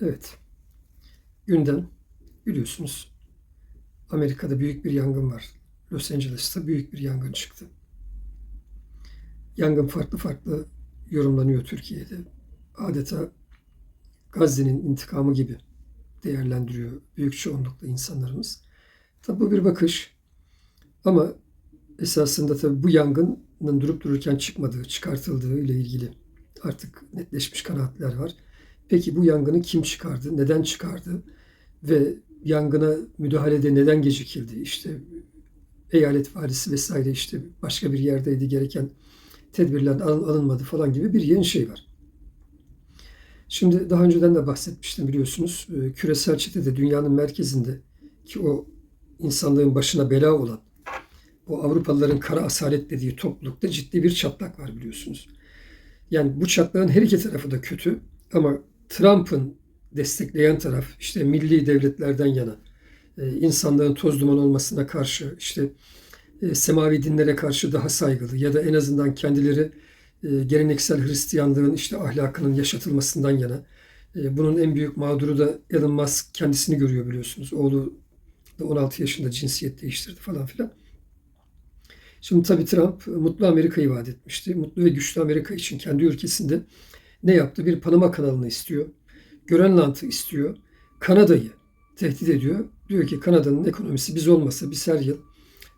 Evet. Gündem biliyorsunuz Amerika'da büyük bir yangın var. Los Angeles'ta büyük bir yangın çıktı. Yangın farklı farklı yorumlanıyor Türkiye'de. Adeta Gazze'nin intikamı gibi değerlendiriyor büyük çoğunlukla insanlarımız. Tabi bu bir bakış ama esasında tabi bu yangının durup dururken çıkmadığı, çıkartıldığı ile ilgili artık netleşmiş kanaatler var. Peki bu yangını kim çıkardı, neden çıkardı ve yangına müdahalede neden gecikildi? İşte eyalet valisi vesaire işte başka bir yerdeydi gereken tedbirler alın- alınmadı falan gibi bir yeni şey var. Şimdi daha önceden de bahsetmiştim biliyorsunuz. Ee, Küresel çetede dünyanın merkezinde ki o insanlığın başına bela olan bu Avrupalıların kara asalet dediği toplulukta ciddi bir çatlak var biliyorsunuz. Yani bu çatlağın her iki tarafı da kötü ama Trump'ın destekleyen taraf işte milli devletlerden yana, e, insanlığın toz duman olmasına karşı, işte e, semavi dinlere karşı daha saygılı ya da en azından kendileri e, geleneksel Hristiyanlığın işte ahlakının yaşatılmasından yana. Bunun en büyük mağduru da Elon Musk kendisini görüyor biliyorsunuz. Oğlu da 16 yaşında cinsiyet değiştirdi falan filan. Şimdi tabii Trump mutlu Amerika'yı vaat etmişti. Mutlu ve güçlü Amerika için kendi ülkesinde ne yaptı? Bir Panama kanalını istiyor. Grönland'ı istiyor. Kanada'yı tehdit ediyor. Diyor ki Kanada'nın ekonomisi biz olmasa biz her yıl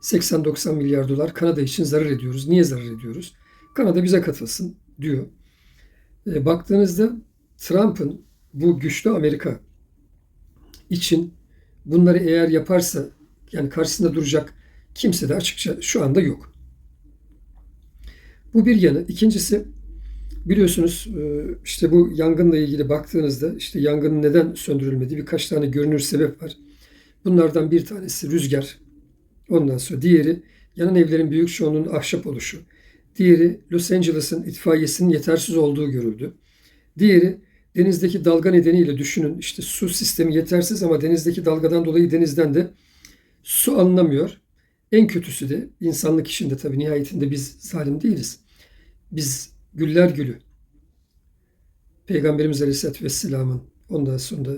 80-90 milyar dolar Kanada için zarar ediyoruz. Niye zarar ediyoruz? Kanada bize katılsın diyor. E, baktığınızda Trump'ın bu güçlü Amerika için bunları eğer yaparsa yani karşısında duracak kimse de açıkça şu anda yok. Bu bir yanı. İkincisi biliyorsunuz e, işte bu yangınla ilgili baktığınızda işte yangının neden söndürülmediği birkaç tane görünür sebep var. Bunlardan bir tanesi rüzgar. Ondan sonra diğeri yanan evlerin büyük çoğunluğunun ahşap oluşu. Diğeri Los Angeles'ın itfaiyesinin yetersiz olduğu görüldü. Diğeri denizdeki dalga nedeniyle düşünün işte su sistemi yetersiz ama denizdeki dalgadan dolayı denizden de su alınamıyor. En kötüsü de insanlık işinde tabii nihayetinde biz zalim değiliz. Biz güller gülü. Peygamberimiz Aleyhisselatü Vesselam'ın ondan sonra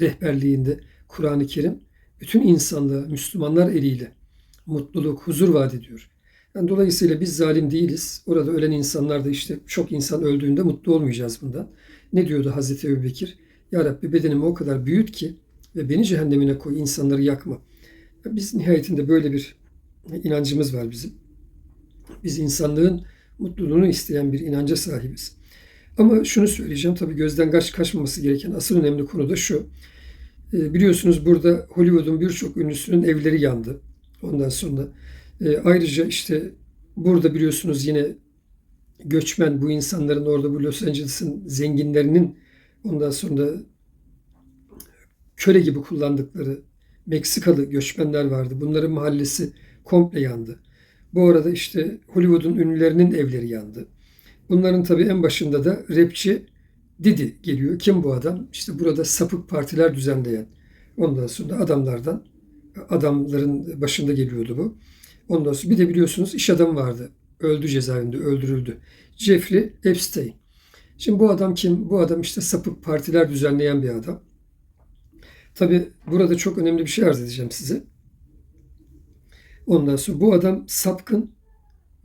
rehberliğinde Kur'an-ı Kerim bütün insanlığa Müslümanlar eliyle mutluluk, huzur vaat ediyor. Yani dolayısıyla biz zalim değiliz. Orada ölen insanlar da işte çok insan öldüğünde mutlu olmayacağız bundan. Ne diyordu Hazreti Ebubekir? Ya Rabbi bedenimi o kadar büyüt ki ve beni cehennemine koy, insanları yakma. Biz nihayetinde böyle bir inancımız var bizim. Biz insanlığın mutluluğunu isteyen bir inanca sahibiz. Ama şunu söyleyeceğim tabii gözden kaç kaçmaması gereken asıl önemli konu da şu. E, biliyorsunuz burada Hollywood'un birçok ünlüsünün evleri yandı. Ondan sonra e, ayrıca işte burada biliyorsunuz yine göçmen bu insanların orada bu Los Angeles'ın zenginlerinin ondan sonra köle gibi kullandıkları Meksikalı göçmenler vardı. Bunların mahallesi komple yandı. Bu arada işte Hollywood'un ünlülerinin evleri yandı. Bunların tabii en başında da rapçi Didi geliyor. Kim bu adam? İşte burada sapık partiler düzenleyen ondan sonra adamlardan adamların başında geliyordu bu. Ondan sonra bir de biliyorsunuz iş adamı vardı. Öldü cezaevinde, öldürüldü. Jeffrey Epstein. Şimdi bu adam kim? Bu adam işte sapık partiler düzenleyen bir adam. Tabi burada çok önemli bir şey arz edeceğim size. Ondan sonra bu adam sapkın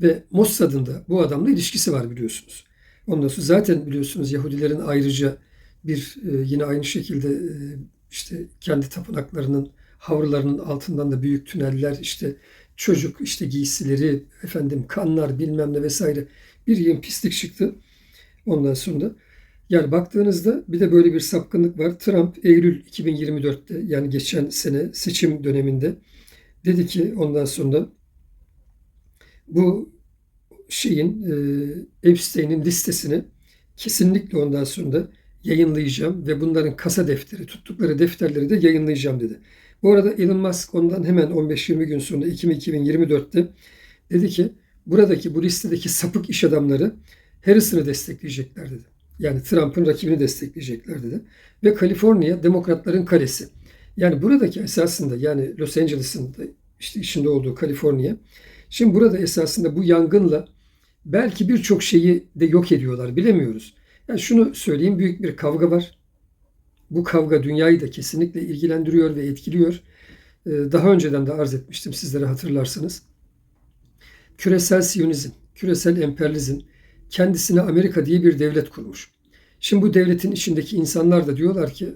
ve Mossad'ın da bu adamla ilişkisi var biliyorsunuz. Ondan sonra zaten biliyorsunuz Yahudilerin ayrıca bir e, yine aynı şekilde e, işte kendi tapınaklarının havrularının altından da büyük tüneller işte çocuk işte giysileri efendim kanlar bilmem ne vesaire bir yığın pislik çıktı. Ondan sonra yani baktığınızda bir de böyle bir sapkınlık var. Trump Eylül 2024'te yani geçen sene seçim döneminde dedi ki ondan sonra bu şeyin e, Epstein'in listesini kesinlikle ondan sonra yayınlayacağım ve bunların kasa defteri, tuttukları defterleri de yayınlayacağım dedi. Bu arada Elon Musk ondan hemen 15-20 gün sonra Ekim 2024'te dedi ki buradaki bu listedeki sapık iş adamları Harrison'ı destekleyecekler dedi. Yani Trump'ın rakibini destekleyecekler dedi. Ve Kaliforniya demokratların kalesi. Yani buradaki esasında yani Los Angeles'ın da işte içinde olduğu Kaliforniya. Şimdi burada esasında bu yangınla belki birçok şeyi de yok ediyorlar bilemiyoruz. Yani şunu söyleyeyim büyük bir kavga var. Bu kavga dünyayı da kesinlikle ilgilendiriyor ve etkiliyor. Ee, Daha önceden de arz etmiştim sizlere hatırlarsanız. Küresel Siyonizm, küresel emperyalizm kendisine Amerika diye bir devlet kurmuş. Şimdi bu devletin içindeki insanlar da diyorlar ki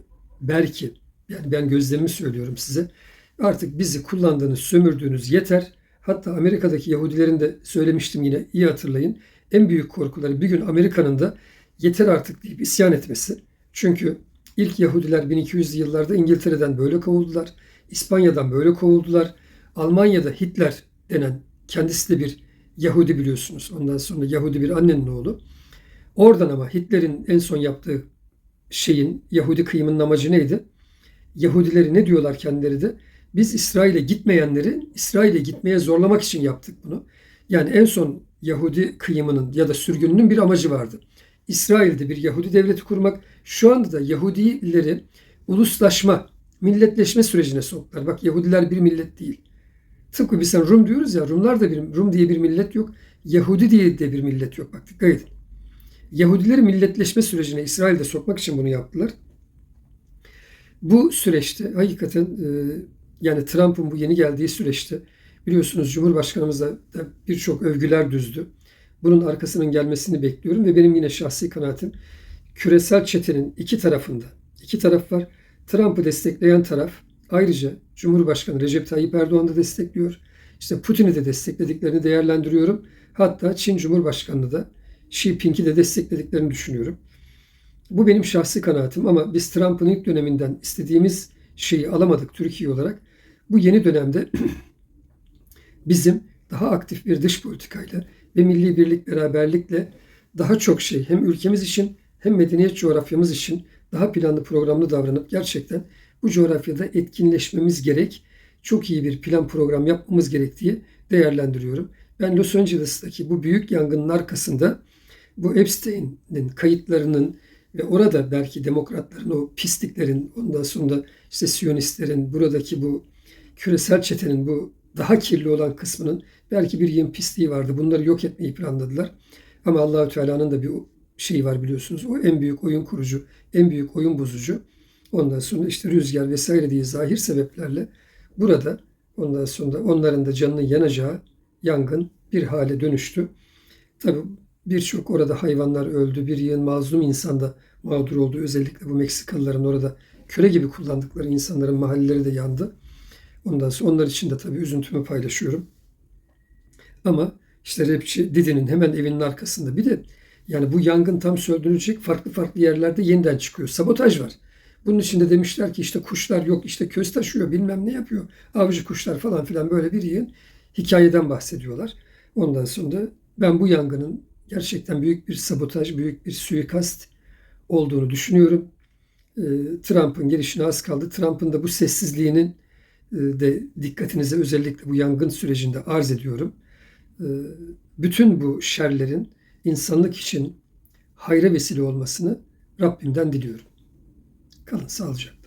belki yani ben gözlemimi söylüyorum size. Artık bizi kullandığınız, sömürdüğünüz yeter. Hatta Amerika'daki Yahudilerin de söylemiştim yine iyi hatırlayın. En büyük korkuları bir gün Amerika'nın da yeter artık deyip isyan etmesi. Çünkü ilk Yahudiler 1200'lü yıllarda İngiltere'den böyle kovuldular. İspanya'dan böyle kovuldular. Almanya'da Hitler denen kendisi de bir Yahudi biliyorsunuz. Ondan sonra Yahudi bir annenin oğlu. Oradan ama Hitler'in en son yaptığı şeyin Yahudi kıyımının amacı neydi? Yahudileri ne diyorlar kendileri de? Biz İsrail'e gitmeyenleri İsrail'e gitmeye zorlamak için yaptık bunu. Yani en son Yahudi kıyımının ya da sürgününün bir amacı vardı. İsrail'de bir Yahudi devleti kurmak. Şu anda da Yahudileri uluslaşma, milletleşme sürecine soktular. Bak Yahudiler bir millet değil. Tıpkı biz sen Rum diyoruz ya, Rumlar da bir, Rum diye bir millet yok. Yahudi diye de bir millet yok. Bak dikkat edin. Yahudileri milletleşme sürecine İsrail'de sokmak için bunu yaptılar. Bu süreçte hakikaten e, yani Trump'ın bu yeni geldiği süreçte biliyorsunuz Cumhurbaşkanımız da birçok övgüler düzdü. Bunun arkasının gelmesini bekliyorum ve benim yine şahsi kanaatim küresel çetenin iki tarafında iki taraf var. Trump'ı destekleyen taraf ayrıca Cumhurbaşkanı Recep Tayyip Erdoğan da destekliyor. İşte Putin'i de desteklediklerini değerlendiriyorum. Hatta Çin Cumhurbaşkanı da Xi Jinping'i de desteklediklerini düşünüyorum. Bu benim şahsi kanaatim ama biz Trump'ın ilk döneminden istediğimiz şeyi alamadık Türkiye olarak. Bu yeni dönemde bizim daha aktif bir dış politikayla ve milli birlik beraberlikle daha çok şey hem ülkemiz için hem medeniyet coğrafyamız için daha planlı programlı davranıp gerçekten bu coğrafyada etkinleşmemiz gerek. Çok iyi bir plan program yapmamız gerektiği değerlendiriyorum. Ben Los Angeles'taki bu büyük yangının arkasında bu Epstein'in kayıtlarının ve orada belki demokratların o pisliklerin ondan sonra işte Siyonistlerin buradaki bu küresel çetenin bu daha kirli olan kısmının belki bir yem pisliği vardı. Bunları yok etmeyi planladılar. Ama Allahü Teala'nın da bir şeyi var biliyorsunuz. O en büyük oyun kurucu, en büyük oyun bozucu. Ondan sonra işte rüzgar vesaire diye zahir sebeplerle burada ondan sonra onların da canının yanacağı yangın bir hale dönüştü. Tabii birçok orada hayvanlar öldü. Bir yığın mazlum insan da mağdur oldu. Özellikle bu Meksikalıların orada köle gibi kullandıkları insanların mahalleleri de yandı. Ondan sonra onlar için de tabii üzüntümü paylaşıyorum. Ama işte rapçi Didi'nin hemen evinin arkasında bir de yani bu yangın tam söndürülecek farklı farklı yerlerde yeniden çıkıyor. Sabotaj var. Bunun içinde demişler ki işte kuşlar yok işte köz taşıyor bilmem ne yapıyor. Avcı kuşlar falan filan böyle bir yığın hikayeden bahsediyorlar. Ondan sonra ben bu yangının gerçekten büyük bir sabotaj, büyük bir suikast olduğunu düşünüyorum. Ee, Trump'ın gelişine az kaldı. Trump'ın da bu sessizliğinin de dikkatinize özellikle bu yangın sürecinde arz ediyorum. Ee, Bütün bu şerlerin insanlık için hayra vesile olmasını Rabbimden diliyorum. Kalın sağlıcakla.